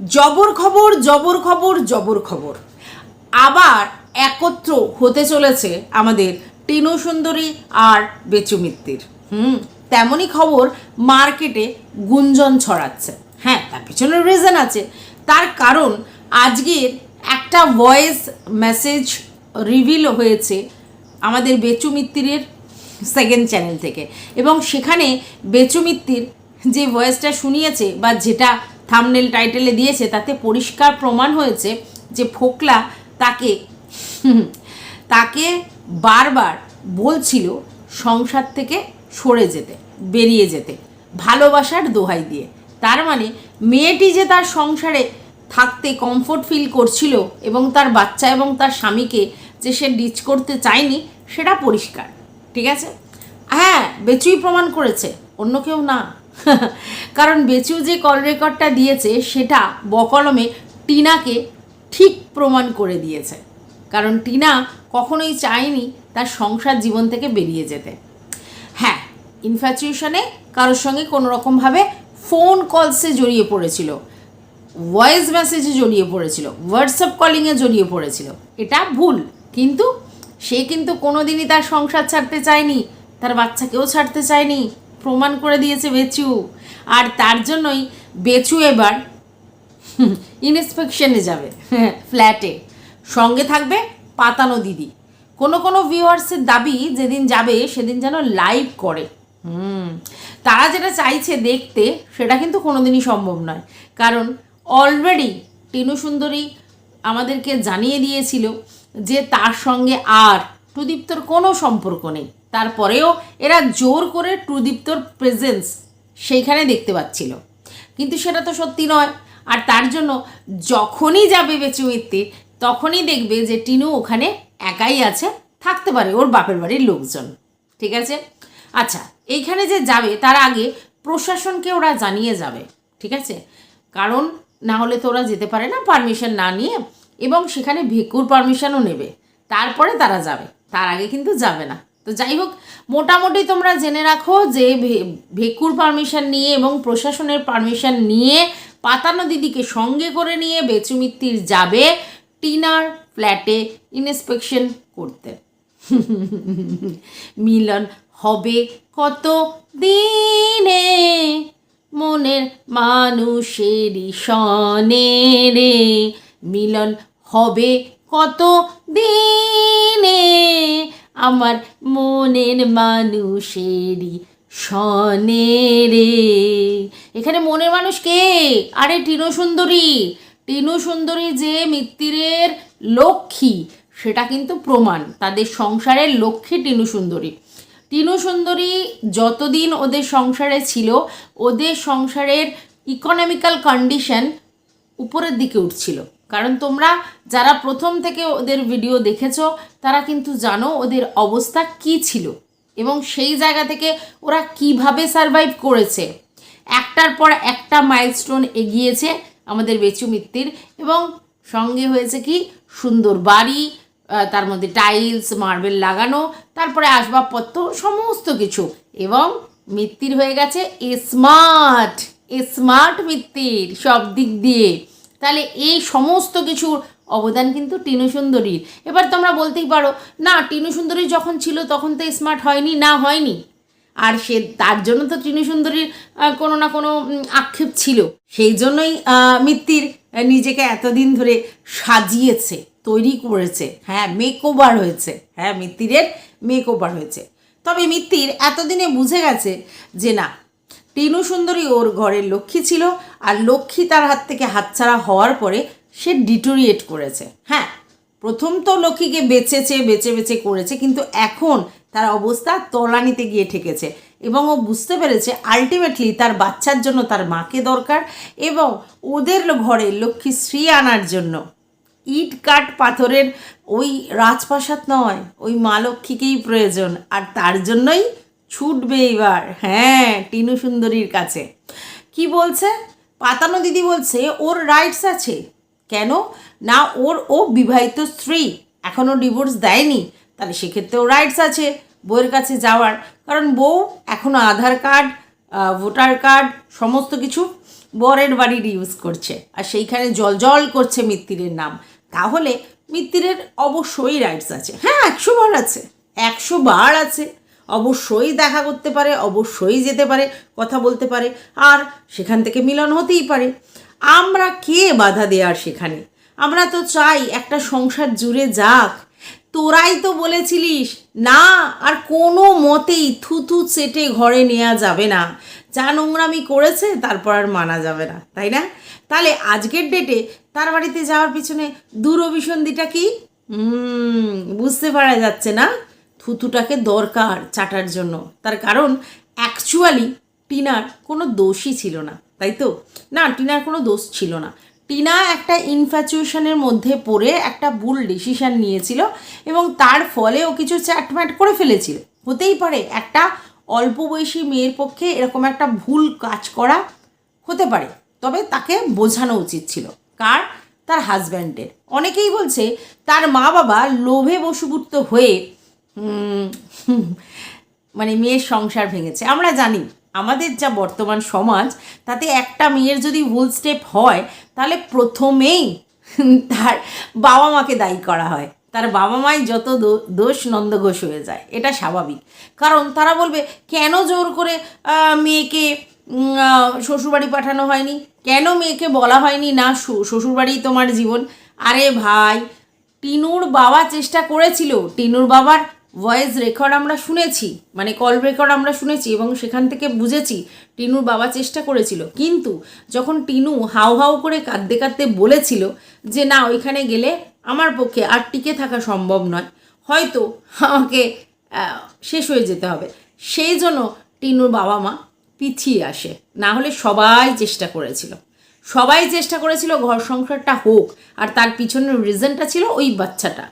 জবর খবর জবর খবর জবর খবর। আবার একত্র হতে চলেছে আমাদের টিনু সুন্দরী আর বেচু মিত্তির। হুম তেমনই খবর মার্কেটে গুঞ্জন ছড়াচ্ছে। হ্যাঁ তার পিছনে রিজন আছে। তার কারণ আজকের একটা ভয়েস মেসেজ রিভিল হয়েছে আমাদের বেচু মিত্তিরের সেকেন্ড চ্যানেল থেকে। এবং সেখানে বেচু মিত্তির যে ভয়েসটা শুনিয়েছে বা যেটা থামনেল টাইটেলে দিয়েছে, তাতে পরিষ্কার প্রমাণ হয়েছে যে ফোকলা তাকে তাকে বারবার বলছিল সংসার থেকে সরে যেতে, বেরিয়ে যেতে, ভালোবাসার দোহাই দিয়ে। তার মানে মেয়েটি যে তার সংসারে থাকতে কমফোর্ট ফিল করছিল এবং তার বাচ্চা এবং তার স্বামীকে যে সে ডিচ করতে চায়নি, সেটা পরিষ্কার, ঠিক আছে? হ্যাঁ বেচুই প্রমাণ করেছে, অন্য কেউ না। কারণ বেচু যে কল রেকর্ডটা দিয়েছে, সেটা বকলমে টিনাকে ঠিক প্রমাণ করে দিয়েছে। কারণ টিনা কখনোই চায়নি তার সংসার জীবন থেকে বেরিয়ে যেতে। হ্যাঁ ইনফ্যাচুয়েশনে কারোর সঙ্গে কোনো রকমভাবে ফোন কলসে জড়িয়ে পড়েছিল ভয়েস মেসেজে জড়িয়ে পড়েছিল হোয়াটসঅ্যাপ কলিংয়ে জড়িয়ে পড়েছিল। এটা ভুল, কিন্তু সে কিন্তু কোনোদিনই তার সংসার ছাড়তে চায়নি, তার বাচ্চাকেও ছাড়তে চায়নি। প্রমাণ করে দিয়েছে বেচু। আর তার জন্যই বেচু এবার ইনস্পেকশনে যাবে, ফ্ল্যাটে। সঙ্গে থাকবে পাতানো দিদি। কোনো কোনো ভিউয়ার্সের দাবি যেদিন যাবে সেদিন যেন লাইভ করে। হুম, তারা যেটা চাইছে দেখতে সেটা কিন্তু কোনোদিনই সম্ভব নয়। কারণ অলরেডি টিনু সুন্দরী আমাদেরকে জানিয়ে দিয়েছিল যে তার সঙ্গে আর টুদীপ্তর কোনো সম্পর্ক নেই। তারপরেও এরা জোর করে টুদীপ্তর প্রেজেন্স সেইখানে দেখতে পাচ্ছিল। কিন্তু সেটা তো সত্যি নয়। আর তার জন্য যখনই যাবে বেচু মিত্তি তখনই দেখবে যে টিনু ওখানে একাই আছে, থাকতে পারে ওর বাপের বাড়ির লোকজন। ঠিক আছে? আচ্ছা এইখানে যে যাবে, তার আগে প্রশাসনকে ওরা জানিয়ে যাবে। ঠিক আছে? কারণ না হলে তো ওরা যেতে পারে না পারমিশন না নিয়ে, এবং সেখানে ভেকুর পারমিশনও নেবে। তারপরে তারা যাবে। তার আগে কিন্তু যাবে না। তো যাই হোক মোটামুটি তোমরা জেনে রাখো যে ভেকুর পারমিশন নিয়ে এবং প্রশাসনের পারমিশন নিয়ে পাতানো দিদিকে সঙ্গে করে নিয়ে বেচুমিত্তির যাবে টিনার ফ্ল্যাটে ইন্সপেকশন করতে। মিলন হবে কত দিনে মনের মানুষেরই সনে রে। মিলন হবে কত দিনে আমার মনের মানুষেরই সনে রে। এখানে মনের মানুষ কে? আরে টিনু সুন্দরী। টিনু সুন্দরী যে মিত্তিরের লক্ষ্মী, সেটা কিন্তু প্রমাণ। তাদের সংসারের লক্ষ্মী টিনু সুন্দরী। টিনু সুন্দরী যতদিন ওদের সংসারে ছিল, ওদের সংসারের ইকোনমিক্যাল কন্ডিশন উপরের দিকে উঠছিল। কারণ তোমরা যারা প্রথম থেকে ওদের ভিডিও দেখেছ, তারা কিন্তু জানো ওদের অবস্থা কি ছিল এবং সেই জায়গা থেকে ওরা কীভাবে সারভাইভ করেছে। একটার পর একটা মাইলস্টোন এগিয়েছে আমাদের বেচু মিত্তির এবং সঙ্গে হয়েছে কি সুন্দর বাড়ি তার মধ্যে টাইলস মার্বেল লাগানো, তারপরে আসবাবপত্র, সমস্ত কিছু। এবং মিত্তির হয়ে গেছে স্মার্ট স্মার্ট মিত্তির সব দিক দিয়ে। তাহলে এই সমস্ত কিছুর অবদান কিন্তু টিনু সুন্দরীর। এবার তোমরা বলতেই পারো, না, টিনু সুন্দরী যখন ছিল তখন তো স্মার্ট হয়নি, না হয়নি। আর সে, তার জন্য তো টিনু সুন্দরীর কোনো না কোনো আক্ষেপ ছিল। সেই জন্যই মিত্তির নিজেকে এতদিন ধরে সাজিয়েছে, তৈরি করেছে হ্যাঁ মেক ওভার হয়েছে হ্যাঁ মিত্তিরের মেক ওভার হয়েছে। তবে মিত্তির এতদিনে বুঝে গেছে যে, না টিনু সুন্দরী ওর ঘরের লক্ষ্মী ছিল আর লক্ষ্মী তার হাত থেকে হাতছাড়া হওয়ার পরে সে ডিটোরিয়েট করেছে। হ্যাঁ প্রথম তো লক্ষ্মীকে বেচেছে, বেচে বেচে করেছে, কিন্তু এখন তার অবস্থা তলানিতে গিয়ে ঠেকেছে এবং ও বুঝতে পেরেছে আলটিমেটলি তার বাচ্চার জন্য তার মাকে দরকার এবং ওদের ঘরে লক্ষ্মী শ্রী আনার জন্য। ইট কাঠ পাথরের ওই রাজপ্রাসাদ নয়, ওই মা লক্ষ্মীকেই প্রয়োজন আর তার জন্যই ছুটবে এবার হ্যাঁ টিনু সুন্দরীর কাছে। কি বলছে? পাতানো দিদি বলছে, ওর রাইটস আছে। কেন? না, ওর, ও বিবাহিত স্ত্রী। এখনও ডিভোর্স দেয়নি। তাহলে সেক্ষেত্রেও রাইটস আছে বউয়ের কাছে যাওয়ার। কারণ বউ এখনও আধার কার্ড ভোটার কার্ড, সমস্ত কিছু বরের বাড়ির ইউজ করছে। আর সেইখানে জল জল করছে মিত্তিরের নাম। তাহলে মিত্তিরের অবশ্যই রাইটস আছে। হ্যাঁ একশো বার আছে। একশো বার আছে। অবশ্যই দেখা করতে পারে, অবশ্যই যেতে পারে, কথা বলতে পারে, আর সেখান থেকে মিলন হতেই পারে। আমরা কে বাধা দেওয়ার সেখানে? আমরা তো চাই একটা সংসার জুড়ে যাক। তোরাই তো বলেছিলিস, না, আর কোনো মতেই থুথু চেটে ঘরে নেওয়া যাবে না। যা নোংরামি করেছে, তারপর আর মানা যাবে না, তাই না? তাহলে আজকের ডেটে তার বাড়িতে যাওয়ার পিছনে দূরভিসন্ধিটা কি? বুঝতে পারা যাচ্ছে না। থুতুটাকে দরকার চাটার জন্য। তার কারণ অ্যাকচুয়ালি টিনার কোনো দোষই ছিল না, তাই তো? না, টিনার কোনো দোষ ছিল না। টিনা একটা ইনফ্যাচুয়েশনের মধ্যে পড়ে একটা ভুল ডিসিশান নিয়েছিল এবং তার ফলে ও কিছু চ্যাটম্যাট করে ফেলেছিল। হতেই পারে একটা অল্প বয়সী মেয়ের পক্ষে এরকম একটা ভুল কাজ করা হতে পারে, তবে তাকে বোঝানো উচিত ছিল। কার? তার হাজব্যান্ডের অনেকেই বলছে, তার মা বাবা লোভে বশীভূত হয়ে মানে মেয়ের সংসার ভেঙেছে। আমরা জানি, আমাদের যা বর্তমান সমাজ, তাতে একটা মেয়ের যদি ভুল স্টেপ হয়, তাহলে প্রথমেই তার বাবা মাকে দায়ী করা হয়। তার বাবা মাই যত দোষ নন্দঘোষ হয়ে যায়, এটা স্বাভাবিক। কারণ তারা বলবে, কেন জোর করে মেয়েকে শ্বশুরবাড়ি পাঠানো হয়নি? কেন মেয়েকে বলা হয়নি? না শ্বু- শ্বশুরবাড়ি তোমার জীবন। আরে ভাই, টিনুর বাবা চেষ্টা করেছিল। টিনুর বাবার ভয়েস রেকর্ড আমরা শুনেছি মানে কল রেকর্ড আমরা শুনেছি এবং সেখান থেকে বুঝেছি টিনুর বাবা চেষ্টা করেছিল। কিন্তু যখন টিনু হাউ হাউ করে কাঁদতে কাঁদতে বলেছিল যে না, ওইখানে গেলে আমার পক্ষে আর টিকে থাকা সম্ভব নয়, হয়তো আমাকে শেষ হয়ে যেতে হবে। সেই জন্য টিনুর বাবা মা পিছিয়ে আসে। না হলে সবাই চেষ্টা করেছিল। সবাই চেষ্টা করেছিল ঘর সংসারটা হোক, আর তার পিছনের রিজনটা ছিল ওই বাচ্চাটা।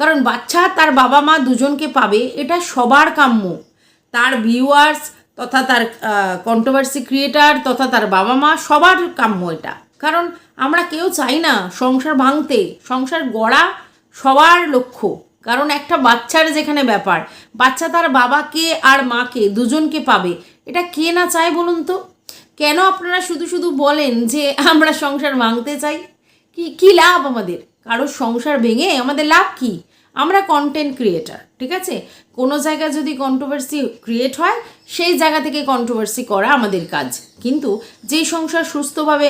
কারণ বাচ্চা তার বাবা মা দুজনকে পাবে, এটা সবার কাম্য। তার ভিউয়ার্স তথা তার কন্ট্রোভার্সি ক্রিয়েটার তথা তার বাবা মা সবার কাম্য এটা। কারণ আমরা কেউ চাই না সংসার ভাঙতে, সংসার গড়া সবার লক্ষ্য। কারণ একটা বাচ্চার যেখানে ব্যাপার, বাচ্চা তার বাবাকে আর মাকে দুজনকে পাবে, এটা কে না চায় বলুন তো? কেন আপনারা শুধু শুধু বলেন যে আমরা সংসার ভাঙতে চাই? কি কি লাভ আমাদের? কারোর সংসার ভেঙে আমাদের লাভ কি? আমরা কন্টেন্ট ক্রিয়েটার ঠিক আছে? কোনো জায়গায় যদি কন্ট্রোভার্সি ক্রিয়েট হয়, সেই জায়গা থেকে কন্ট্রোভার্সি করা আমাদের কাজ। কিন্তু যে সংসার সুস্থভাবে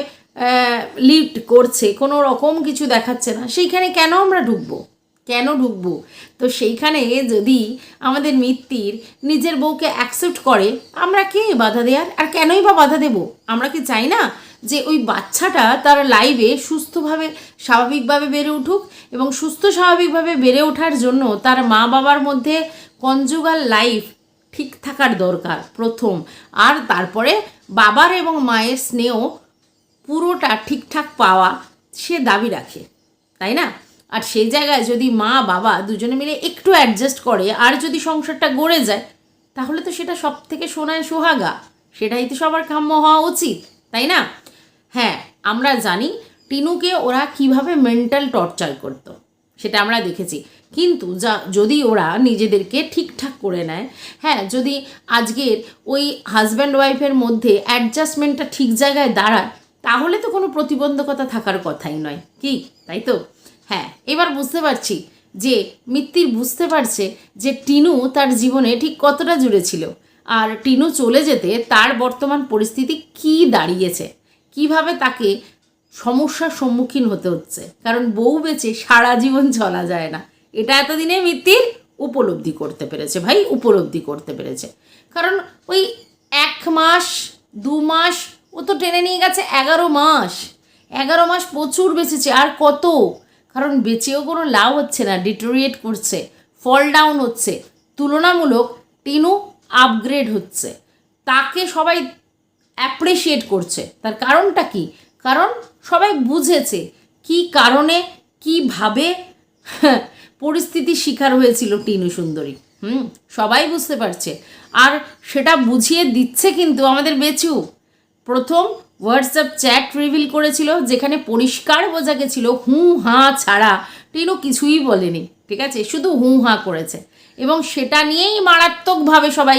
লিড করছে, কোনো রকম কিছু দেখাচ্ছে না, সেইখানে কেন আমরা ঢুকবো? কেন ঢুকবো? তো সেইখানে যদি আমাদের মিত্তির নিজের বউকে অ্যাকসেপ্ট করে, আমরা কে বাধা দেওয়ার আর কেনই বা বাধা দেব? আমরা কি চাই না যে ওই বাচ্চাটা তার লাইভে সুস্থভাবে, স্বাভাবিকভাবে বেড়ে উঠুক এবং সুস্থ স্বাভাবিকভাবে বেড়ে ওঠার জন্য তার মা বাবার মধ্যে কনজুগাল লাইফ ঠিক থাকার দরকার প্রথম। আর তারপরে বাবার এবং মায়ের স্নেহ পুরোটা ঠিকঠাক পাওয়া সে দাবি রাখে, তাই না? আর সেই জায়গায় যদি মা, বাবা দুজনে মিলে একটু অ্যাডজাস্ট করে, আর যদি সংসারটা গড়ে যায়, তাহলে তো সেটা সব থেকে সোনায় সোহাগা। সেটাই তো সবার কাম্য হওয়া উচিত, তাই না? হ্যাঁ আমরা জানি টিনুকে ওরা কীভাবে মেন্টাল টর্চার করতো, সেটা আমরা দেখেছি। কিন্তু যা, যদি ওরা নিজেদেরকে ঠিকঠাক করে নেয় হ্যাঁ যদি আজকের ওই হাজব্যান্ড ওয়াইফের মধ্যে অ্যাডজাস্টমেন্টটা ঠিক জায়গায় দাঁড়ায়, তাহলে তো কোনো প্রতিবন্ধকতা থাকার কথাই নয়। কি? তাই তো? হ্যাঁ এবার বুঝতে পারছি যে মিত্তির বুঝতে পারছে যে টিনু তার জীবনে ঠিক কতটা জুড়ে ছিল। আর টিনু চলে যেতে তার বর্তমান পরিস্থিতি কি দাঁড়িয়েছে। কীভাবে তাকে সমস্যার সম্মুখীন হতে হচ্ছে? কারণ বউ বেঁচে সারা জীবন চলা যায় না। এটা এতদিনে মিত্তির উপলব্ধি করতে পেরেছে ভাই, উপলব্ধি করতে পেরেছে। কারণ ওই এক মাস, দু মাস, ও তো টেনে নিয়ে গেছে এগারো মাস। এগারো মাস প্রচুর বেঁচেছে, আর কত? কারণ বেঁচেও কোনো লাভ হচ্ছে না ডিটোরিয়েট করছে ফল ডাউন হচ্ছে। তুলনামূলক টিনু আপগ্রেড হচ্ছে। তাকে সবাই অ্যাপ্রিসিয়েট করছে। তার কারণটা কি? কারণ সবাই বুঝেছে কি কারণে, কীভাবে পরিস্থিতির শিকার হয়েছিল টিনু সুন্দরী। হুম? সবাই বুঝতে পারছে। আর সেটা বুঝিয়ে দিচ্ছে কিন্তু আমাদের বেচু। প্রথম হোয়াটসঅ্যাপ চ্যাট রিভিল করেছিল যেখানে পরিষ্কার বোঝা গেছিল হু হাঁ ছাড়া টিনু কিছুই বলেনি। ঠিক আছে? শুধু হু হাঁ করেছে। এবং সেটা নিয়েই মারাত্মকভাবে সবাই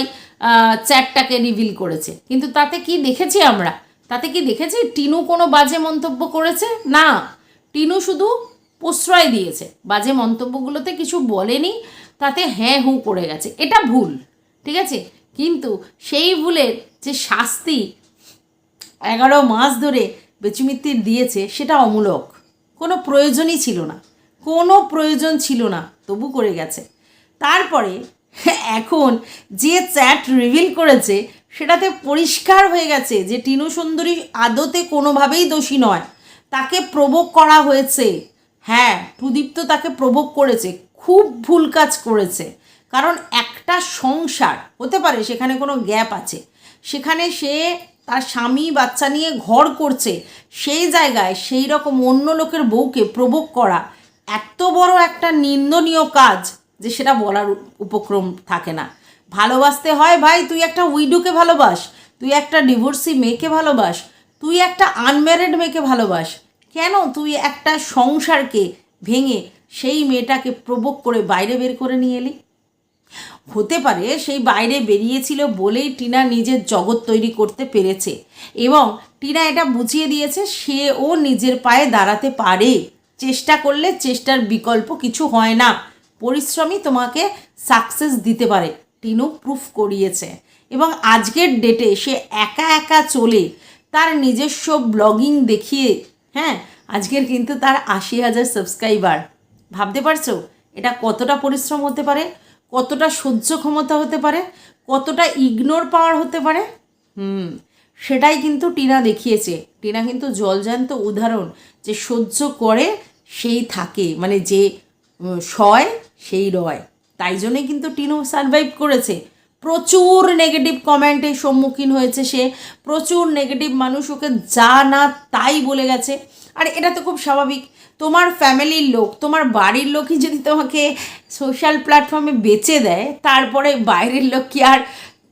চ্যাটটাকে রিভিল করেছে। কিন্তু তাতে কি দেখেছি আমরা? তাতে কি দেখেছি? টিনু কোনো বাজে মন্তব্য করেছে? না। টিনু শুধু প্রশ্রয় দিয়েছে। বাজে মন্তব্যগুলোতে কিছু বলেনি। তাতে হ্যাঁ হু করে গেছে। এটা ভুল, ঠিক আছে? কিন্তু সেই ভুলের যে শাস্তি এগারো মাস ধরে বেচুমিত্তির দিয়েছে, সেটা অমূলক। কোনো প্রয়োজনই ছিল না। কোনো প্রয়োজন ছিল না। তবু করে গেছে। তারপরে এখন যে চ্যাট রিভিল করেছে, সেটাতে পরিষ্কার হয়ে গেছে যে টিনু সুন্দরী আদতে কোনোভাবেই দোষী নয়। তাকে প্রভোগ করা হয়েছে। হ্যাঁ প্রদীপ্ত তাকে প্রভোগ করেছে, খুব ভুল কাজ করেছে। কারণ একটা সংসার, হতে পারে সেখানে কোনো গ্যাপ আছে, সেখানে সে তার স্বামী বাচ্চা নিয়ে ঘর করছে, সেই জায়গায় সেই রকম অন্য লোকের বউকে প্রভোগ করা, এত বড় একটা নিন্দনীয় কাজ। যে সেটা বলার উপক্রম থাকে না। ভালোবাসতে হয়, ভাই, তুই একটা উইডোকে ভালোবাস, তুই একটা ডিভোর্সি মেয়েকে ভালোবাস, তুই একটা আনম্যারিড মেয়েকে ভালোবাস। কেন তুই একটা সংসারকে ভেঙে সেই মেয়েটাকে প্রবোক করে বাইরে বের করে নিয়ে এলি? হতে পারে সেই বাইরে বেরিয়েছিল বলেই টিনা নিজের জগৎ তৈরি করতে পেরেছে এবং টিনা এটা বুঝিয়ে দিয়েছে সে ও নিজের পায়ে দাঁড়াতে পারে। চেষ্টা করলে চেষ্টার বিকল্প কিছু হয় না। পরিশ্রমই তোমাকে সাকসেস দিতে পারে। টিনু প্রুফ করিয়েছে। এবং আজকের ডেটে সে একা একা চলে তার নিজস্ব ব্লগিং দেখিয়ে হ্যাঁ আজকের কিন্তু তার আশি হাজার সাবস্ক্রাইবার ভাবতে পারছ? এটা কতটা পরিশ্রম হতে পারে? কতটা সহ্য ক্ষমতা হতে পারে? কতটা ইগনোর পাওয়ার হতে পারে? হুম, সেটাই কিন্তু টিনা দেখিয়েছে। টিনা কিন্তু জলজান্ত উদাহরণ যে সহ্য করে সেই থাকে। মানে যে সয় সেই রয়। তাই জন্যই কিন্তু টিনু সারভাইভ করেছে। প্রচুর নেগেটিভ কমেন্টের সম্মুখীন হয়েছে সে। প্রচুর নেগেটিভ মানুষ ওকে যা না তাই বলে গেছে। আর, এটা তো খুব স্বাভাবিক। তোমার ফ্যামিলির লোক, তোমার বাড়ির লোকই যদি তোমাকে সোশ্যাল প্ল্যাটফর্মে বেচে দেয়, তারপরে বাইরের লোক কি আর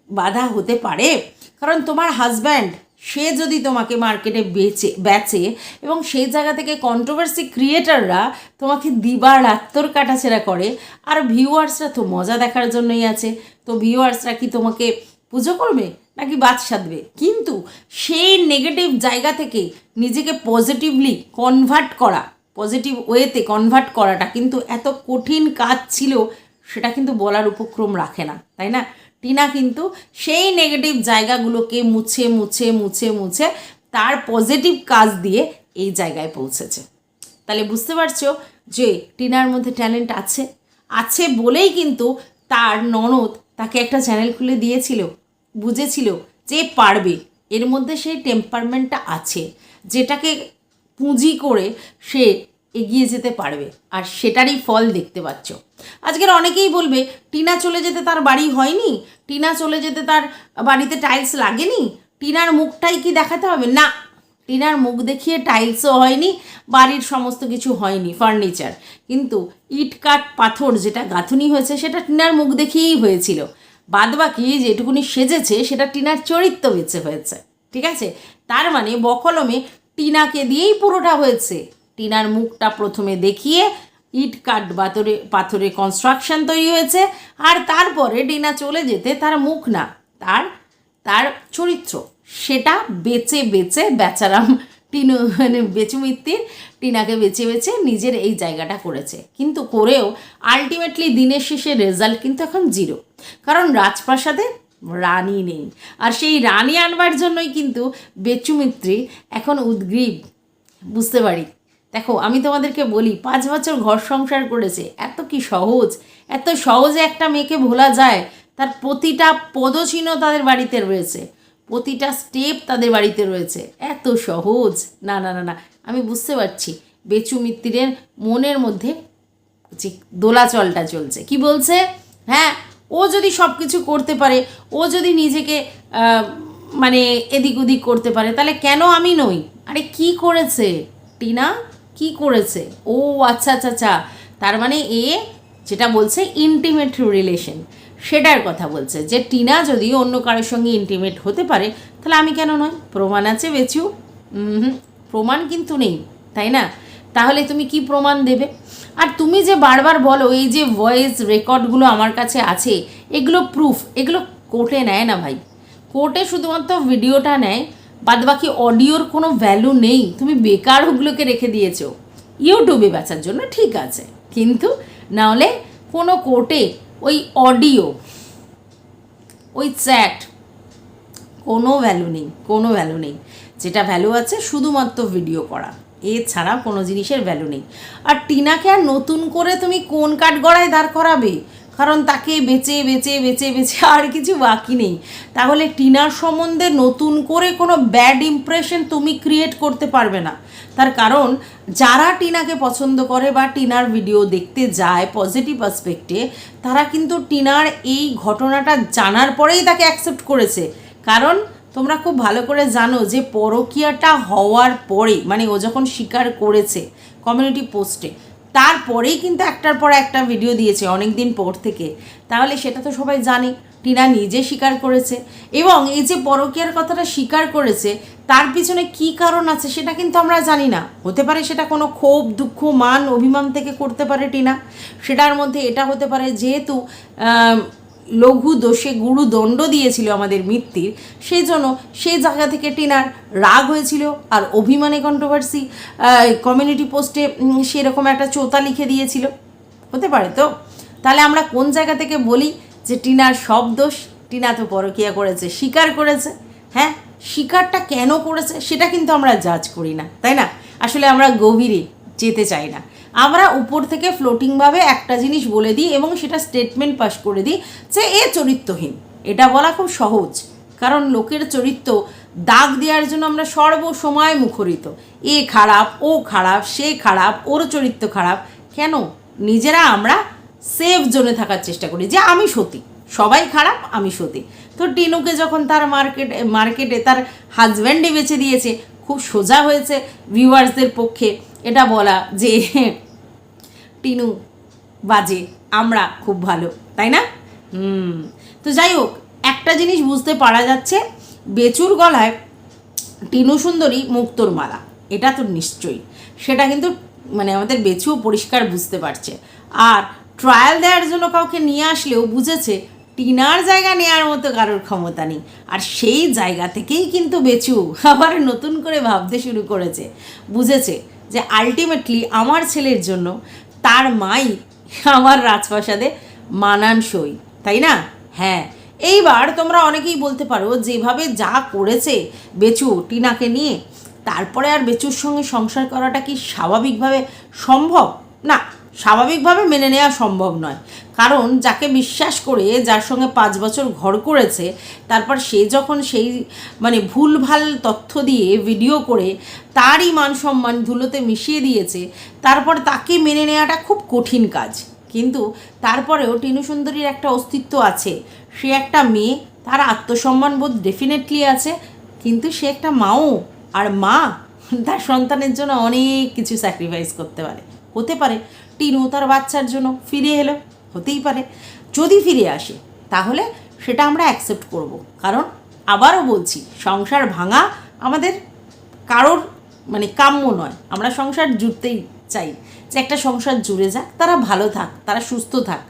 বাধা হতে পারে? কারণ তোমার হাজব্যান্ড সে যদি তোমাকে মার্কেটে বেচে বেচে এবং সেই জায়গা থেকে কন্ট্রোভার্সি ক্রিয়েটাররা তোমাকে দিবার রাত্তর কাটাছেড়া করে, আর ভিউয়ার্সরা তো মজা দেখার জন্যই আছে, তো ভিউয়ার্সরা কি তোমাকে পুজো করবে নাকি বাদ সাধবে? কিন্তু সেই নেগেটিভ জায়গা থেকে নিজেকে পজিটিভলি কনভার্ট করা পজিটিভ ওয়েতে কনভার্ট করাটা কিন্তু এত কঠিন কাজ ছিল, সেটা কিন্তু বলার উপক্রম রাখে না, তাই না? টিনা কিন্তু সেই নেগেটিভ জায়গাগুলোকে মুছে মুছে মুছে মুছে তার পজিটিভ কাজ দিয়ে এই জায়গায় পৌঁছেছে। তাহলে বুঝতে পারছ যে টিনার মধ্যে ট্যালেন্ট আছে। আছে বলেই কিন্তু তার ননদ তাকে একটা চ্যানেল খুলে দিয়েছিল, বুঝেছিল যে পারবে। এর মধ্যে সেই টেম্পারমেন্টটা আছে, যেটাকে পুঁজি করে সে এগিয়ে যেতে পারবে, আর সেটারই ফল দেখতে পাচ্ছ। আজকের অনেকেই বলবে, টিনা চলে যেতে তার বাড়ি হয়নি? টিনা চলে যেতে তার বাড়িতে টাইলস লাগেনি? টিনার মুখটাই কি দেখাতে হবে? না, টিনার মুখ দেখিয়ে টাইলসও হয়নি, বাড়ির সমস্ত কিছু হয়নি ফার্নিচার কিন্তু ইট কাঠ পাথর যেটা গাঁথুনি হয়েছে, সেটা টিনার মুখ দেখিয়েই হয়েছিল। বাদবাকি যেটুকুনি সেজেছে, সেটা টিনার চরিত্র বেঁচে হয়েছে, ঠিক আছে? তার মানে বকলমে টিনাকে দিয়েই পুরোটা হয়েছে। টিনার মুখটা প্রথমে দেখিয়ে ইট কাঠ পাথরে পাথরে কনস্ট্রাকশন তৈরি হয়েছে, আর তারপরে টিনা চলে যেতে তার মুখ না, তার তার চরিত্র। সেটা বেচে বেচে বেচারাম টিনু মানে বেচুমিত্তির টিনাকে বেছে বেছে নিজের এই জায়গাটা করেছে। কিন্তু করেও আলটিমেটলি দিনের শেষে রেজাল্ট কিন্তু এখন জিরো কারণ রাজপ্রাসাদে রানী নেই। আর সেই রানী আনবার জন্যই কিন্তু বেচুমিত্রি এখন উদ্গ্রীব। বুঝতে পারি? দেখো, আমি তোমাদেরকে বলি, পাঁচ বছর ঘর সংসার করেছে, এত কি সহজ? এত সহজে একটা মেয়েকে ভোলা যায়, তার প্রতিটা পদচিহ্ন তাদের বাড়িতে রয়েছে, প্রতিটা স্টেপ তাদের বাড়িতে রয়েছে, এত সহজ। না না না না, আমি বুঝতে পারছি, বেচু মিত্তিরের মনের মধ্যে যে দোলাচলটা চলছে, কি বলছে? হ্যাঁ ও যদি সব কিছু করতে পারে, ও যদি নিজেকে মানে এদিক ওদিক করতে পারে, তাহলে কেন আমি নই? আরে কি করেছে? টিনা? কি করেছে? ও আচ্ছা আচ্ছা আচ্ছা। তার মানে এ যেটা বলছে ইন্টিমেট রিলেশন সেটার কথা বলছে যে, টিনা যদি অন্য কারোর সঙ্গে ইন্টিমেট হতে পারে, তাহলে আমি কেন নয়? প্রমাণ আছে বেচু। হুম, প্রমাণ কিন্তু নেই, তাই না? তাহলে তুমি কি প্রমাণ দেবে? আর তুমি যে বারবার বলো, এই যে ভয়েস রেকর্ডগুলো আমার কাছে আছে, এগুলো প্রুফ এগুলো কোর্টে নেয় না ভাই। কোর্টে শুধুমাত্র ভিডিওটা নেয় বাদবাকি অডিওর কোনো ভ্যালু নেই। তুমি বেকার ওগুলোকে রেখে দিয়েছ। ইউটিউবে বেচার জন্য ঠিক আছে। কিন্তু নাহলে কোনো কোর্টে ওই অডিও ওই চ্যাট কোনো ভ্যালু নেই, কোনো ভ্যালু নেই। যেটা ভ্যালু আছে শুধুমাত্র ভিডিও করা। এছাড়া কোনো জিনিসের ভ্যালু নেই। আর টিনাকে আর নতুন করে তুমি কোন কাঠগড়ায় দাঁড় করাবে? কারণ তাকে বেঁচে বেঁচে, বেচে বেচে আর কিছু বাকি নেই। তাহলে টিনার সম্বন্ধে নতুন করে কোনো ব্যাড ইমপ্রেশন তুমি ক্রিয়েট করতে পারবে না। তার কারণ, যারা টিনাকে পছন্দ করে বা টিনার ভিডিও দেখতে যায় পজিটিভ অ্যাসপেক্টে তারা কিন্তু টিনার এই ঘটনাটা জানার পরেই তাকে অ্যাকসেপ্ট করেছে। কারণ, তোমরা খুব ভালো করে জানো যে পরকীয়াটা হওয়ার পরে মানে ও যখন স্বীকার করেছে কমিউনিটি পোস্টে তারপরেই কিন্তু একটার পর একটা ভিডিও দিয়েছে অনেক দিন পর থেকে। তাহলে সেটা তো সবাই জানে, টিনা নিজে স্বীকার করেছে এবং এই যে পরকীয়ার কথাটা স্বীকার করেছে, তার পিছনে কি কারণ আছে সেটা কিন্তু আমরা জানি না। হতে পারে সেটা কোনো ক্ষোভ, দুঃখ, মান, অভিমান থেকে করতে পারে টিনা। সেটার মধ্যে এটা হতে পারে যেহেতু লঘু দোষে গুরু দণ্ড দিয়েছিল আমাদের মিত্তির সেই জন্য সেই জায়গা থেকে টিনার রাগ হয়েছিল আর অভিমানে কন্ট্রোভার্সি কমিউনিটি পোস্টে সেরকম একটা চোতা লিখে দিয়েছিল। হতে পারে তো? তাহলে আমরা কোন জায়গা থেকে বলি যে টিনার সব দোষ? টিনা তো পরকিয়া করেছে স্বীকার করেছে। হ্যাঁ স্বীকারটা কেন করেছে সেটা কিন্তু আমরা জাজ করি না, তাই না? আসলে আমরা গভীরে যেতে চাই না। আমরা উপর থেকে ফ্লোটিংভাবে একটা জিনিস বলে দিই এবং সেটা স্টেটমেন্ট পাস করে দিই যে এ চরিত্রহীন। এটা বলা খুব সহজ। কারণ লোকের চরিত্র দাগ দেওয়ার জন্য আমরা সর্বসময় মুখরিত। এ খারাপ, ও খারাপ, সে খারাপ, ওর চরিত্র খারাপ। কেন? নিজেরা আমরা সেফ জোনে থাকার চেষ্টা করি যে আমি সতী। সবাই খারাপ, আমি সতী। তো টিনুকে যখন তার মার্কেট মার্কেটে তার হাজব্যান্ডে বেছে দিয়েছে, খুব সোজা হয়েছে ভিউয়ার্সদের পক্ষে। এটা বলা যে টিনু বাজে, আমরা খুব ভালো, তাই না? হুম, তো যাই হোক, একটা জিনিস বুঝতে পারা যাচ্ছে, বেচুর গলায় টিনু সুন্দরী মুক্তোর মালা, এটা তো নিশ্চয়ই, সেটা কিন্তু মানে আমাদের বেচুও পরিষ্কার বুঝতে পারছে। আর ট্রায়াল দেওয়ার জন্য কাউকে নিয়ে আসলেও বুঝেছে, টিনার জায়গা নেওয়ার মতো কারোর ক্ষমতা নেই, আর সেই জায়গা থেকেই কিন্তু বেচু আবার নতুন করে ভাবতে শুরু করেছে, বুঝেছে? যে আলটিমেটলি আমার ছেলের জন্য তার মাই আমার রাজপ্রাসাদে মানানসই, তাই না? হ্যাঁ। এইবার তোমরা অনেকেই বলতে পারো যেভাবে যা করেছে বেচু, টিনাকে নিয়ে, তারপরে আর বেচুর সঙ্গে সংসার করাটা কি স্বাভাবিকভাবে সম্ভব? না। স্বাভাবিকভাবে মেনে নেওয়া সম্ভব নয়। কারণ যাকে বিশ্বাস করে যার সঙ্গে পাঁচ বছর ঘর করেছে, তারপর সে যখন সেই মানে ভুলভাল তথ্য দিয়ে ভিডিও করে, তারই মান সম্মান ধুলোতে মিশিয়ে দিয়েছে, তারপর তাকে মেনে নেওয়াটা খুব কঠিন কাজ। কিন্তু তারপরেও টিনু সুন্দরীর একটা অস্তিত্ব আছে। সে একটা মেয়ে, তার আত্মসম্মান বোধ ডেফিনেটলি আছে, কিন্তু সে একটা মাও, আর মা তার সন্তানের জন্য অনেক কিছু স্যাক্রিফাইস করতে পারে। হতে পারে টিনু তার বাচ্চার জন্য ফিরে এলো, হতেই পারে। যদি ফিরে আসে, তাহলে সেটা আমরা অ্যাকসেপ্ট করব। কারণ আবারও বলছি, সংসার ভাঙা আমাদের কারোর মানে কাম্য নয়। আমরা সংসার জুড়তেই চাই যে একটা সংসার জুড়ে যাক, তারা ভালো থাক, তারা সুস্থ থাক।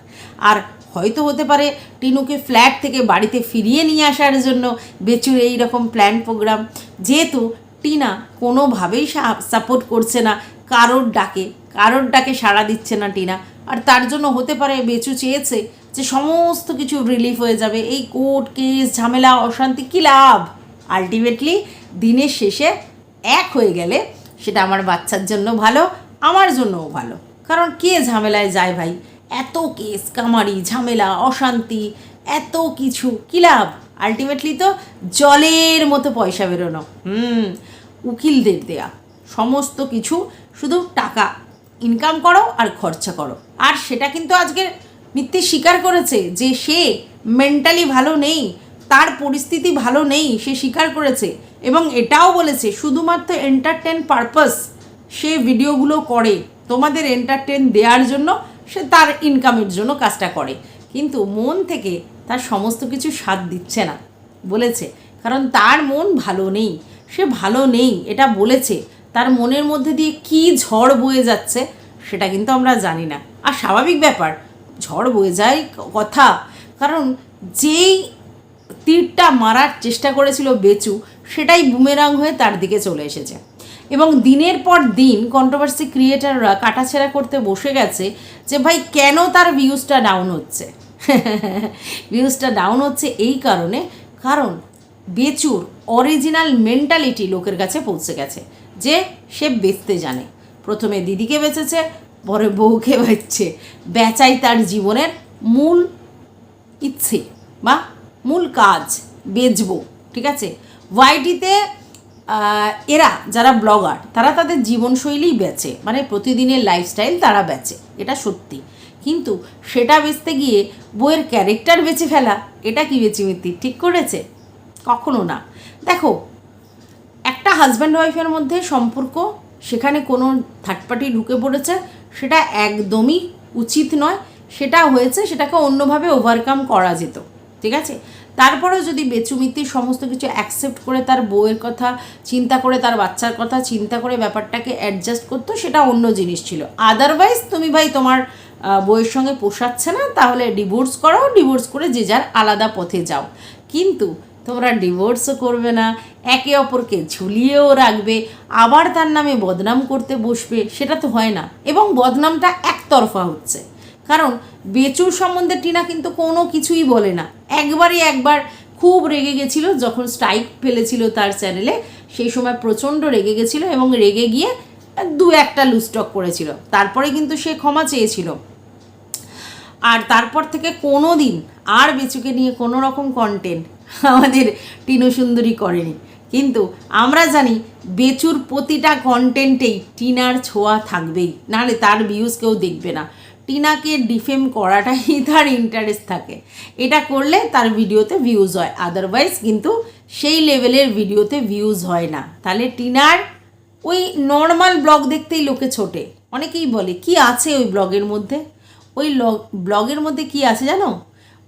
আর হয়তো হতে পারে টিনুকে ফ্ল্যাট থেকে বাড়িতে ফিরিয়ে নিয়ে আসার জন্য বেচুর এই রকম প্ল্যান প্রোগ্রাম যেহেতু টিনা কোনোভাবেই সাপোর্ট করছে না, কারোর ডাকে কারোর ডাকে সাড়া দিচ্ছে না টিনা। আর তার জন্য হতে পারে বেচু চেয়েছে যে সমস্ত কিছু রিলিফ হয়ে যাবে। এই কোর্ট কেস ঝামেলা, অশান্তি, কী লাভ? আলটিমেটলি দিনের শেষে এক হয়ে গেলে সেটা আমার বাচ্চার জন্য ভালো, আমার জন্যও ভালো। কারণ কে ঝামেলায় যায় ভাই? এত কেস কামারি, ঝামেলা, অশান্তি, এত কিছু, কী লাভ? আলটিমেটলি তো জলের মতো পয়সা বেরোনো। হুম, উকিলদের দেয়া। সমস্ত কিছু শুধু টাকা। ইনকাম করো আর খরচা করো। আর সেটা কিন্তু আজকের মিথ্যে স্বীকার করেছে যে সে মেন্টালি ভালো নেই, তার পরিস্থিতি ভালো নেই, সে স্বীকার করেছে। এবং এটাও বলেছে, শুধুমাত্র এন্টারটেন পারপাস সে ভিডিওগুলো করে, তোমাদের এন্টারটেন দেওয়ার জন্য সে তার ইনকামের জন্য কাজটা করে। কিন্তু মন থেকে তার সমস্ত কিছু স্বাদ দিচ্ছে না। বলেছে, কারণ তার মন ভালো নেই, সে ভালো নেই, এটা বলেছে। তার মনের মধ্যে দিয়ে কি ঝড় বয়ে যাচ্ছে সেটা কিন্তু আমরা জানি না। আর স্বাভাবিক ব্যাপার, ঝড় বয়ে যায় কথা। কারণ যেই তীরটা মারার চেষ্টা করেছিল বেচু, সেটাই বুমেরাং হয়ে তার দিকে চলে এসেছে। এবং দিনের পর দিন কন্ট্রোভার্সি ক্রিয়েটাররা কাটাছেড়া করতে বসে গেছে যে, ভাই, কেন তার ভিউজটা ডাউন হচ্ছে? ভিউজটা ডাউন হচ্ছে এই কারণে, কারণ বেচুর অরিজিনাল মেন্টালিটি লোকের কাছে পৌঁছে গেছে। যে সে বেচতে জানে। প্রথমে দিদিকে বেচেছে, পরে বউকে বেচছে। বেচাই তার জীবনের মূল ইচ্ছে বা মূল কাজ, বেচবো, ঠিক আছে? ওয়াইটিতে এরা যারা ব্লগার, তারা তাদের জীবনশৈলী বেচে মানে প্রতিদিনের লাইফস্টাইল তারা বেচে, এটা সত্যি। কিন্তু সেটা বেচতে গিয়ে বইয়ের ক্যারেক্টার বেচে ফেলা, এটা কি বেচিমিতি ঠিক করেছে? কখনো না। দেখো একটা হাজব্যান্ড ওয়াইফের মধ্যে সম্পর্ক, সেখানে কোনো থার্ড পার্টি ঢুকে পড়েছে, সেটা একদমই উচিত নয়। সেটা হয়েছে, সেটাকে অন্যভাবে ওভারকাম করা যেত, ঠিক আছে? তারপরেও যদি বেচুমিতির সমস্ত কিছু অ্যাকসেপ্ট করে তার বউয়ের কথা, চিন্তা করে তার বাচ্চার কথা, চিন্তা করে ব্যাপারটাকে অ্যাডজাস্ট করতো, সেটা অন্য জিনিস ছিল। আদারওয়াইজ তুমি ভাই তোমার বউয়ের সঙ্গে পোষাচ্ছে না, তাহলে ডিভোর্স করো ডিভোর্স করে যে যার আলাদা পথে যাও। কিন্তু তোমরা ডিভোর্সও করবে না, একে অপরকে ঝুলিয়েও রাখবে, আবার তার নামে বদনাম করতে বসবে, সেটা তো হয় না। এবং বদনামটা একতরফা হচ্ছে। কারণ বেচুর সম্বন্ধে টিনা কিন্তু কোনো কিছুই বলে না। একবারই একবার খুব রেগে গেছিল, যখন স্ট্রাইক ফেলেছিল তার চ্যানেলে সেই সময় প্রচণ্ড রেগে গেছিল এবং রেগে গিয়ে দু একটা লুস্টক করেছিল। তারপরে কিন্তু সে ক্ষমা চেয়েছিল। আর তারপর থেকে কোনো দিন আর বেচুকে নিয়ে কোনো রকম কন্টেন্ট আমাদের টিনু সুন্দরী করেনি। কিন্তু আমরা জানি বেচুর প্রতিটা কন্টেন্টেই টিনার ছোঁয়া থাকবেই, নাহলে তার ভিউজ কেউ দেখবে না। টিনাকে ডিফেম করাটাই তার ইন্টারেস্ট থাকে। এটা করলে তার ভিডিওতে ভিউজ হয় আদারওয়াইজ কিন্তু সেই লেভেলের ভিডিওতে ভিউজ হয় না। তাহলে টিনার ওই নর্মাল ব্লগ দেখতেই লোকে ছোটে। অনেকেই বলে, কি আছে ওই ব্লগের মধ্যে? ওই ব্লগের মধ্যে কি আছে জানো?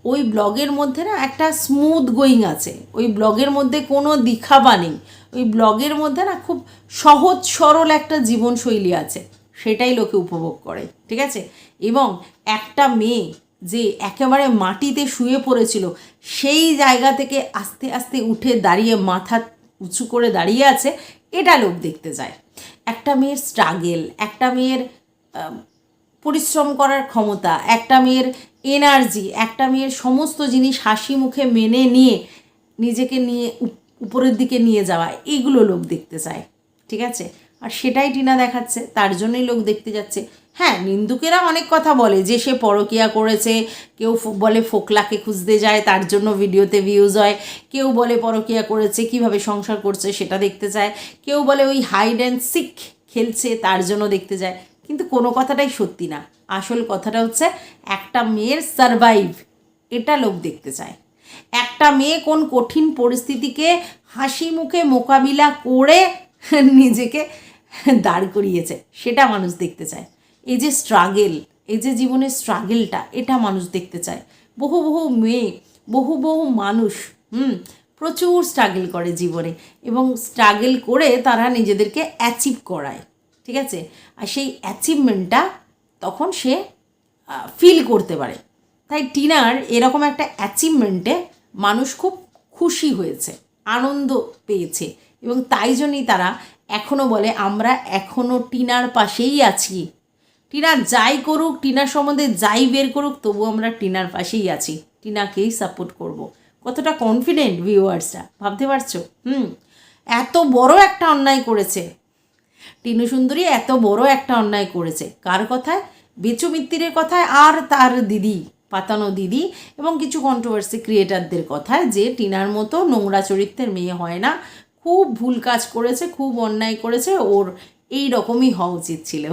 ওই ব্লগের মধ্যে না একটা স্মুথ গোয়িং আছে। ওই ব্লগের মধ্যে কোনো দিখাবা নেই। ওই ব্লগের মধ্যে না খুব সহজ সরল একটা জীবনশৈলী আছে। সেটাই লোকে উপভোগ করে, ঠিক আছে? এবং একটা মেয়ে যে একেবারে মাটিতে শুয়ে পড়েছিল, সেই জায়গা থেকে আস্তে আস্তে উঠে দাঁড়িয়ে মাথা উঁচু করে দাঁড়িয়ে আছে, এটা লোক দেখতে যায়। একটা মেয়ের স্ট্রাগেল একটা মেয়ের পরিশ্রম করার ক্ষমতা, একটা মেয়ের এনার্জি, একটা মেয়ের সমস্ত জিনিস হাসি মুখে মেনে নিয়ে নিজেকে নিয়ে উপরের দিকে নিয়ে যাওয়া এগুলো লোক দেখতে চায়, ঠিক আছে? আর সেটাই টিনা দেখাচ্ছে, তার জন্যই লোক দেখতে যাচ্ছে। হ্যাঁ নিন্দুকেরা অনেক কথা বলে, যে সে পরকিয়া করেছে, কেউ বলে ফোকলাকে খুঁজতে যায়, তার জন্য ভিডিওতে ভিউজ হয়, কেউ বলে পরকিয়া করেছে, কীভাবে সংসার করছে সেটা দেখতে চায়, কেউ বলে ওই হাইড অ্যান্ড সিক খেলছে, তার জন্য দেখতে যায়। কিন্তু কোনো কথাটাই সত্যি না। আসল কথাটা হচ্ছে, একটা মেয়ের সারভাইভ এটা লোক দেখতে চায়। একটা মেয়ে কোন কঠিন পরিস্থিতিকে হাসি মুখে মোকাবিলা করে নিজেকে দাঁড় করিয়েছে, সেটা মানুষ দেখতে চায়। এই যে স্ট্রাগেল এই যে জীবনের স্ট্রাগেলটা এটা মানুষ দেখতে চায়। বহু বহু মেয়ে, বহু বহু মানুষ, হুম, প্রচুর স্ট্রাগল করে জীবনে এবং স্ট্রাগেল করে তারা নিজেদেরকে অ্যাচিভ করায়। ঠিক আছে? আর সেই অ্যাচিভমেন্টটা তখন সে ফিল করতে পারে। তাই টিনার এরকম একটা অ্যাচিভমেন্টে মানুষ খুব খুশি হয়েছে, আনন্দ পেয়েছে এবং তাই জন্যই তারা এখনও বলে, আমরা এখনও টিনার পাশেই আছি। টিনা যাই করুক টিনার সম্বন্ধে যাই বের করুক তবু আমরা টিনার পাশেই আছি। টিনাকেই সাপোর্ট করব। কতটা কনফিডেন্ট ভিউয়ার্সরা ভাবতে পারছ? হুম। এত বড় একটা অন্যায় করেছে। টিনু সুন্দরী এত বড় একটা অন্যায় করেছে। কার কথায়? বেচু মিত্তিরের কথায় আর তার দিদি, পাতানো দিদি এবং কিছু কন্ট্রোভার্সি ক্রিয়েটারদের কথায় যে টিনার মতো নোংরা চরিত্রের মেয়ে হয় না। খুব ভুল কাজ করেছে, খুব অন্যায় করেছে, ওর এই রকমই হওয়া উচিত ছিল।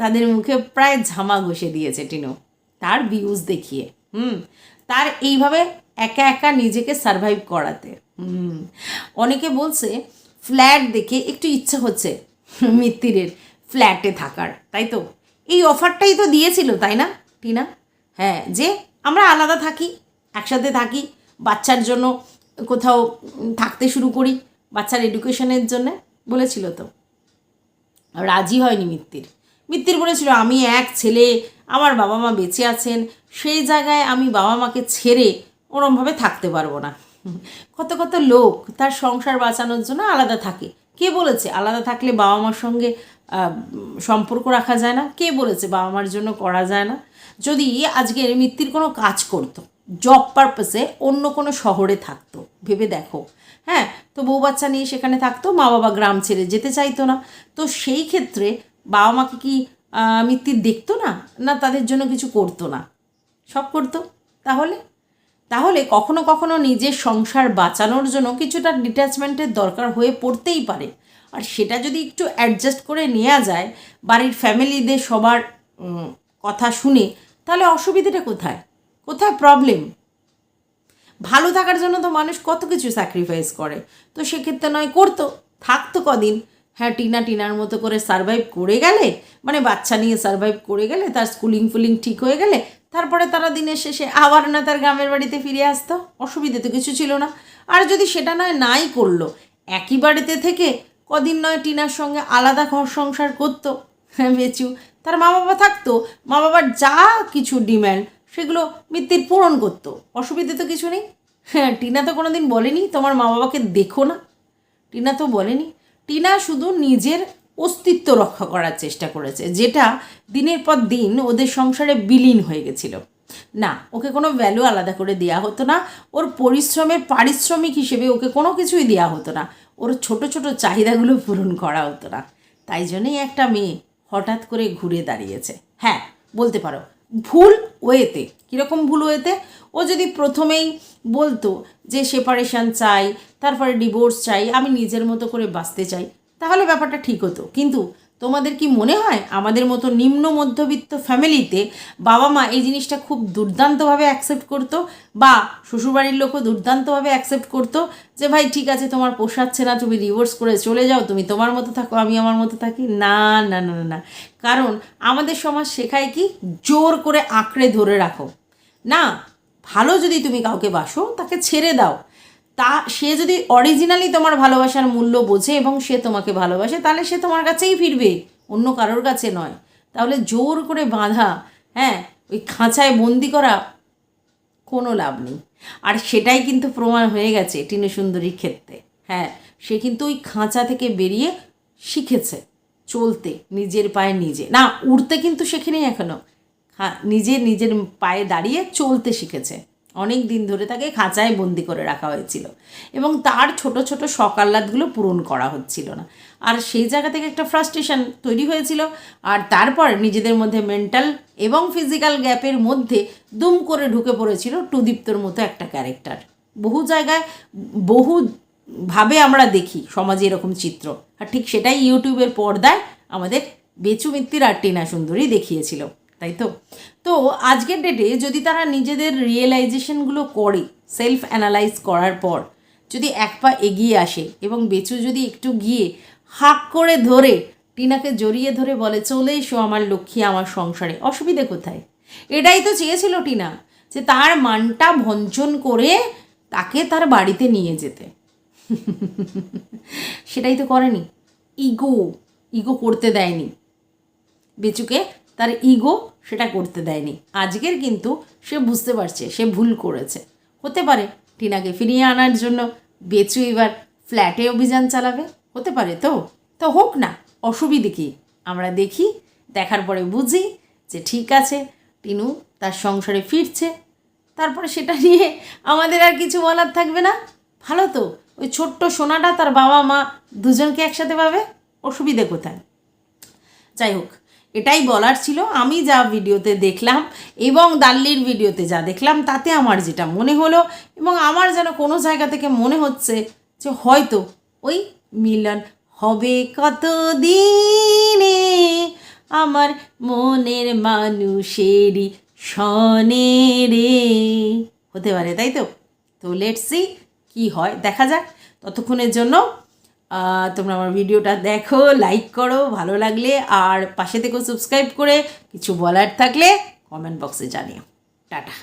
তাদের মুখে প্রায় ঝামা ঘষে দিয়েছে টিনু। তার ভিউজ দেখিয়ে, হুম? তার এইভাবে একা একা নিজেকে সারভাইভ করাতে, হুম? অনেকে বলছে ফ্ল্যাট দেখে একটু ইচ্ছা হচ্ছে মিত্তিরের ফ্ল্যাটে থাকার, তাই তো? এই অফারটাই তো দিয়েছিল, তাই না, টিনা? হ্যাঁ যে আমরা আলাদা থাকি, একসাথে থাকি, বাচ্চার জন্য কোথাও থাকতে শুরু করি, বাচ্চার এডুকেশনের জন্য বলেছিল তো। রাজি হয়নি মিত্তির। মিত্তির বলেছিল, আমি এক ছেলে, আমার বাবা মা বেঁচে আছেন, সেই জায়গায় আমি বাবা মাকে ছেড়ে ওরমভাবে থাকতে পারব না। কত কত লোক তার সংসার বাঁচানোর জন্য আলাদা থাকে। কে বলেছে? আলাদা থাকলে বাবা মার সঙ্গে সম্পর্ক রাখা যায় না। কে বলেছে? বাবা মার জন্য করা যায় না। যদি আজকে মিত্তির কোনো কাজ করতো জব পারপাসে অন্য কোনো শহরে থাকতো ভেবে দেখো। হ্যাঁ তো বউ বাচ্চা নিয়ে সেখানে থাকতো মা বাবা গ্রাম ছেড়ে যেতে চাইতো না। তো সেই ক্ষেত্রে বাবা মাকে কি আহ, মিত্তির দেখতো না? না তাদের জন্য কিছু করতো না? সব করতো? তাহলে? তাহলে কখনো কখনো নিজের সংসার বাঁচানোর জন্য কিছুটা ডিট্যাচমেন্টের দরকার হয়ে পড়তেই পারে। আর সেটা যদি একটু অ্যাডজাস্ট করে নেওয়া যায়, বাড়ির ফ্যামিলিদের সবার কথা শুনে, তাহলে অসুবিধাটা কোথায়? কোথায় প্রবলেম ভালো থাকার জন্য তো মানুষ কত কিছু স্যাক্রিফাইস করে। তো সেক্ষেত্রে নয়, করতো, থাকতো কদিন। হ্যাঁ টিনা টিনার মতো করে সারভাইভ করে গেলে মানে বাচ্চা নিয়ে সারভাইভ করে গেলে, তার স্কুলিং ফুলিং ঠিক হয়ে গেলে তারপরে তারা দিনের শেষে আবার না তার গ্রামের বাড়িতে ফিরে আসতো। অসুবিধে তো কিছু ছিল না। আর যদি সেটা নয়, নাই করল। একই বাড়িতে থেকে কদিন নয় টিনার সঙ্গে আলাদা ঘর সংসার করতো। হ্যাঁ বেচু, তার মা বাবা থাকতো। মা বাবার যা কিছু ডিম্যান্ড, সেগুলো মিত্তির পূরণ করতো। অসুবিধে তো কিছু নেই। হ্যাঁ টিনা তো কোনোদিন বলেনি, তোমার মা বাবাকে দেখো না। টিনা তো বলেনি। টিনা শুধু নিজের অস্তিত্ব রক্ষা করার চেষ্টা করেছে, যেটা দিনের পর দিন ওদের সংসারে বিলীন হয়ে গেছিল। না, ওকে কোনো ভ্যালু আলাদা করে দেওয়া হতো না, ওর পরিশ্রমের পারিশ্রমিক হিসেবে ওকে কোনো কিছুই দেওয়া হতো না, ওর ছোট ছোট চাহিদাগুলো পূরণ করা হতো না। তাই জন্যই একটা মেয়ে হঠাৎ করে ঘুরে দাঁড়িয়েছে। হ্যাঁ বলতে পারো, ভুল ওয়েতে, কীরকম ভুল ওয়েতে? ও যদি প্রথমেই বলতো যে সেপারেশান চাই, তারপরে ডিভোর্স চাই, আমি নিজের মতো করে বাঁচতে চাই তাহলে ব্যাপারটা ঠিক হতো। কিন্তু তোমাদের কি মনে হয় আমাদের মতো নিম্ন মধ্যবিত্ত ফ্যামিলিতে বাবা মা এই জিনিসটা খুব দুর্দান্তভাবে অ্যাকসেপ্ট করতো বা শ্বশুরবাড়ির লোকও দুর্দান্তভাবে অ্যাকসেপ্ট করতো যে, ভাই, ঠিক আছে, তোমার পোষাচ্ছে না, তুমি ডিভোর্স করে চলে যাও, তুমি তোমার মতো থাকো, আমি আমার মতো থাকি। না না না না। কারণ আমাদের সমাজ শেখায় কি? জোর করে আঁকড়ে ধরে রাখো। না, ভালো যদি তুমি কাউকে বাসো, তাকে ছেড়ে দাও। তা, সে যদি অরিজিনালি তোমার ভালোবাসার মূল্য বোঝে এবং সে তোমাকে ভালোবাসে, তাহলে সে তোমার কাছেই ফিরবে, অন্য কারোর কাছে নয়। তাহলে জোর করে বাঁধা হ্যাঁ ওই খাঁচায় বন্দি করা কোনো লাভ নেই। আর সেটাই কিন্তু প্রমাণ হয়ে গেছে টিনু সুন্দরীর ক্ষেত্রে। হ্যাঁ সে কিন্তু ওই খাঁচা থেকে বেরিয়ে শিখেছে চলতে, নিজের পায়ে নিজে। না, উড়তে কিন্তু শেখেনি এখনও। হ্যাঁ নিজে নিজের পায়ে দাঁড়িয়ে চলতে শিখেছে। অনেক দিন ধরে তাকে খাঁচায় বন্দি করে রাখা হয়েছিল। এবং তার ছোট ছোট সকাল্লাদগুলো পূরণ করা হচ্ছিল না। আর সেই জায়গা থেকে একটা ফ্রাস্ট্রেশন তৈরি হয়েছিল। আর তারপর নিজেদের মধ্যে মেন্টাল এবং ফিজিক্যাল গ্যাপের মধ্যে দুম করে ঢুকে পড়েছিল টুদীপ্তর মতো একটা ক্যারেক্টার বহু জায়গায় বহু ভাবে আমরা দেখি সমাজে এরকম চিত্র। আর ঠিক সেটাই ইউটিউবের পর্দায় আমাদের বেচু মিত্তির আর টিনা সুন্দরী দেখিয়েছিল। তাই তো? তো আজকের ডেটে যদি তারা নিজেদের রিয়েলাইজেশনগুলো করে সেলফ অ্যানালাইজ করার পর, যদি এক পা এগিয়ে আসে এবং বেচু যদি একটু গিয়ে হাক করে ধরে, টিনাকে জড়িয়ে ধরে বলে, চলে এসো আমার লক্ষ্মী আমার সংসারে, অসুবিধে কোথায়? এটাই তো চেয়েছিল টিনা, যে তার মানটা ভঞ্জন করে তাকে তার বাড়িতে নিয়ে যেতে। সেটাই তো করেনি। ইগো ইগো করতে দেয়নি। বেচুকে তার ইগো সেটা করতে দেয়নি। আজকের কিন্তু সে বুঝতে পারছে, সে ভুল করেছে। হতে পারে টিনাকে ফিরিয়ে আনার জন্য বেচু এবার ফ্ল্যাটে অভিযান চালাবে। হতে পারে তো। তো হোক না, অসুবিধে কী? আমরা দেখি, দেখার পরে বুঝি যে ঠিক আছে, টিনু তার সংসারে ফিরছে। তারপরে সেটা নিয়ে আমাদের আর কিছু বলার থাকবে না। ভালো তো, ওই ছোট্ট সোনাটা তার বাবা মা দুজনকে একসাথে পাবে। অসুবিধে কোথায়? যাই হোক এটাই বলার ছিল। আমি যা ভিডিওতে দেখলাম এবং দাল্লির ভিডিওতে যা দেখলাম, তাতে আমার যেটা মনে হলো এবং আমার যেন কোনো জায়গা থেকে মনে হচ্ছে যে হয়তো ওই মিলন হবে কত দিনে আমার মনের মানুষেরই সনে রে। হতে পারে, তাই তো? তো লেটস কী হয়। দেখা যাক। ততক্ষণের জন্য তোমরা আমার ভিডিওটা দেখো লাইক করো, ভালো লাগলে, আর পাশে থেকেও সাবস্ক্রাইব করে কিছু বলার থাকলে কমেন্ট বক্সে জানিও। টাটা।